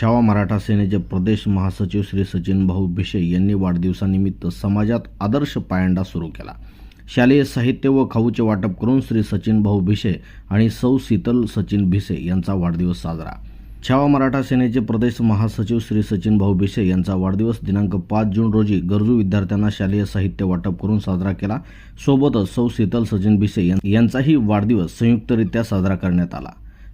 छावा मराठा सेनेचे प्रदेश महासचिव श्री सचिन भाऊ भिशे यांनी वाढदिवसानिमित्त समाजात आदर्श पायंडा सुरू केला. शालेय साहित्य व खाऊचे वाटप करून श्री सचिन भाऊ भिशे आणि सौ शीतल सचिन भिसे यांचा वाढदिवस साजरा. छावा मराठा सेनेचे प्रदेश महासचिव श्री सचिन भाऊ भिसे यांचा वाढदिवस दिनांक पाच जून रोजी गरजू विद्यार्थ्यांना शालेय साहित्य वाटप करून साजरा केला. सोबतच सौ शीतल सचिन भिसे यां- यांचाही वाढदिवस संयुक्तरित्या साजरा करण्यात आला.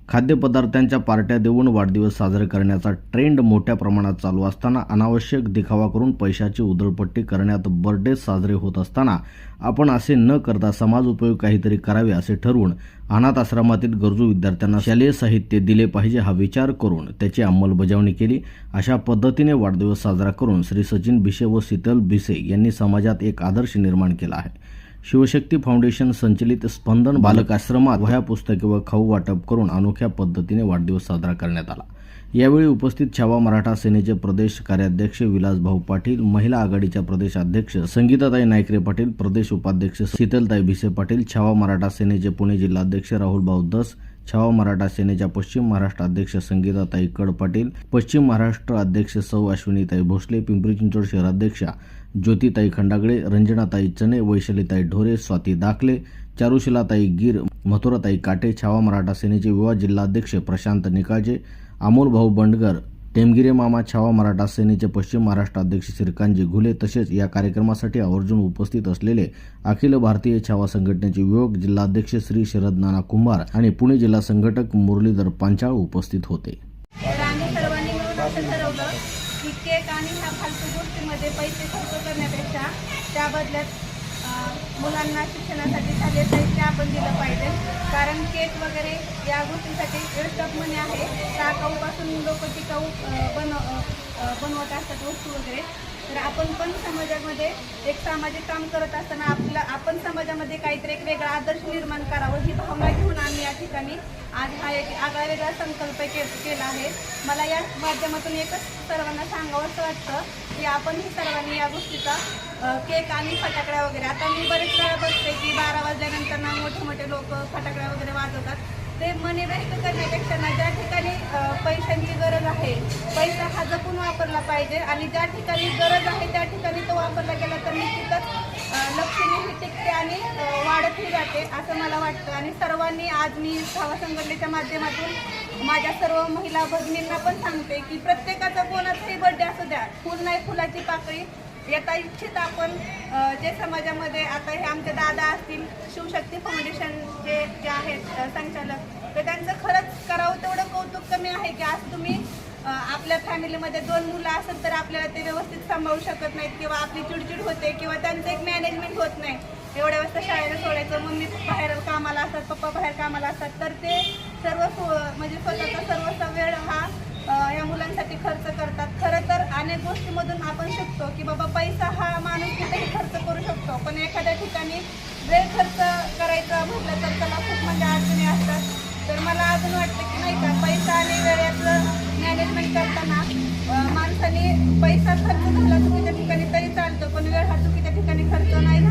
खाद्यपदार्थांच्या पार्ट्या देऊन वाढदिवस साजरे करण्याचा ट्रेंड मोठ्या प्रमाणात चालू असताना अनावश्यक दिखावा करून पैशाची उधळपट्टी करण्यात बर्थडे साजरे होत असताना आपण असे न करता समाज उपयोग काहीतरी करावे असे ठरवून अनाथ आश्रमातील गरजू विद्यार्थ्यांना शालेय साहित्य दिले पाहिजे हा विचार करून त्याची अंमलबजावणी केली. अशा पद्धतीने वाढदिवस साजरा करून श्री सचिन भिसे व शीतल भिसे यांनी समाजात एक आदर्श निर्माण केला आहे. शिवशक्ती फाउंडेशन संचलित स्पंदन बालक आश्रमात वह्या पुस्तके व खाऊ वाटप करून अनोख्या पद्धतीने वाढदिवस साजरा करण्यात आला. यावेळी उपस्थित छावा मराठा सेनेचे प्रदेश कार्याध्यक्ष विलास भाऊ पाटील महिला आघाडीच्या प्रदेश अध्यक्ष संगीताताई नायकरे पाटील प्रदेश उपाध्यक्ष शीतलताई भिसे पाटील छावा मराठा सेनेचे पुणे जिल्हाध्यक्ष राहुल भाऊ दस छावा मराठा सेनेच्या पश्चिम महाराष्ट्र अध्यक्ष संगीताताई कड पाटील पश्चिम महाराष्ट्र अध्यक्ष सौ अश्विनीताई भोसले पिंपरी चिंचवड शहराध्यक्षा ज्योतिताई खंडागळे रंजनाताई चणे वैशालीताई ढोरे स्वाती दाखले चारुशिलाताई गिर मथुराताई काटे छावा मराठा सेनेचे युवा जिल्हाध्यक्ष प्रशांत निकाजे अमोल भाऊ बंडगर टेमगिरे मामा छावा मराठा सेनेचे पश्चिम महाराष्ट्र अध्यक्ष श्रीकांतजी घुले तसेच या कार्यक्रमासाठी आवर्जून उपस्थित असलेले अखिल भारतीय छावा संघटनेचे युवक जिल्हाध्यक्ष श्री शरद नाना कुंभार आणि पुणे जिल्हा संघटक मुरलीधर पांचाळ उपस्थित होते. त्या बदल्यात मुलांना शिक्षणासाठी झाले साहित्य आपण दिलं पाहिजे. कारण केक वगैरे या गोष्टीसाठी वेस्ट ऑफ मनी आहे. टाकाऊपासून लोक टिकाऊ बनव बनवत असतात वस्तू वगैरे. तर आपण पण समाजामध्ये एक सामाजिक काम करत असताना आपला आपण समाजामध्ये काहीतरी एक वेगळा आदर्श निर्माण करावं ही भावना घेऊन आम्ही या ठिकाणी आज हा एक आगळा वेगळा संकल्प के केला आहे. मला या माध्यमातून एकच सर्वांना सांगावंसं वाटतं की आपणही सर्वांनी या गोष्टीचा केक आणि फटाकड्या वगैरे आता मी बरेच वेळा बघते की बारा वाजल्यानंतर ना मोठे मोठे लोक फटाकड्या वगैरे वाजवतात. ते मनी वेस्ट करण्यापेक्षा ना ज्या ठिकाणी पैशांची गरज आहे पैसा हा जपून वापरला पाहिजे आणि ज्या ठिकाणी गरज आहे त्या ठिकाणी तो वापरला गेला तर निश्चितच लक्ष्मीही टिकते आणि वाढतही जाते असं मला वाटतं. आणि सर्वांनी आज मी धावा संघटनेच्या माध्यमातून माझ्या सर्व महिला भगिनींना पण सांगते की प्रत्येकाचा कोणाचाही बर्थडे असू द्या फुल नाही फुलाची पाकळी येता इच्छित आपण जे समाजामध्ये आता हे आमचे दादा असतील शिवशक्ती फाउंडेशनचे जे आहेत संचालक तर त्यांचं खरंच करावं तेवढं कौतुक कमी आहे की आज तुम्ही आपल्या फॅमिलीमध्ये दोन मुलं असत तर आपल्याला ते व्यवस्थित सांभाळू शकत नाहीत किंवा आपली चिडचिड होते किंवा त्यांचं एक मॅनेजमेंट होत नाही. एवढ्या वाजता शाळेला सोडायचं मम्मी बाहेर कामाला असतात पप्पा बाहेर कामाला असतात तर ते सर्व सो- म्हणजे स्वतःचा सर्वसा वेळ हा या मुलांसाठी खर्च करतात. खरं तर अनेक गोष्टीमधून आपण शिकतो की बाबा पैसा हा माणूस कुठेही खर्च करू शकतो. पण एखाद्या ठिकाणी वेळ खर्च करायचा म्हटलं तर त्याला खूप म्हणजे अडचणी असतात. तर मला अजून वाटतं की नाही का पैसा आणि वेळेचं मॅनेजमेंट करताना माणसाने पैसा खर्च झाला चुकीच्या ठिकाणी तरी चालतो पण वेळ हा चुकीच्या ठिकाणी खर्च नाही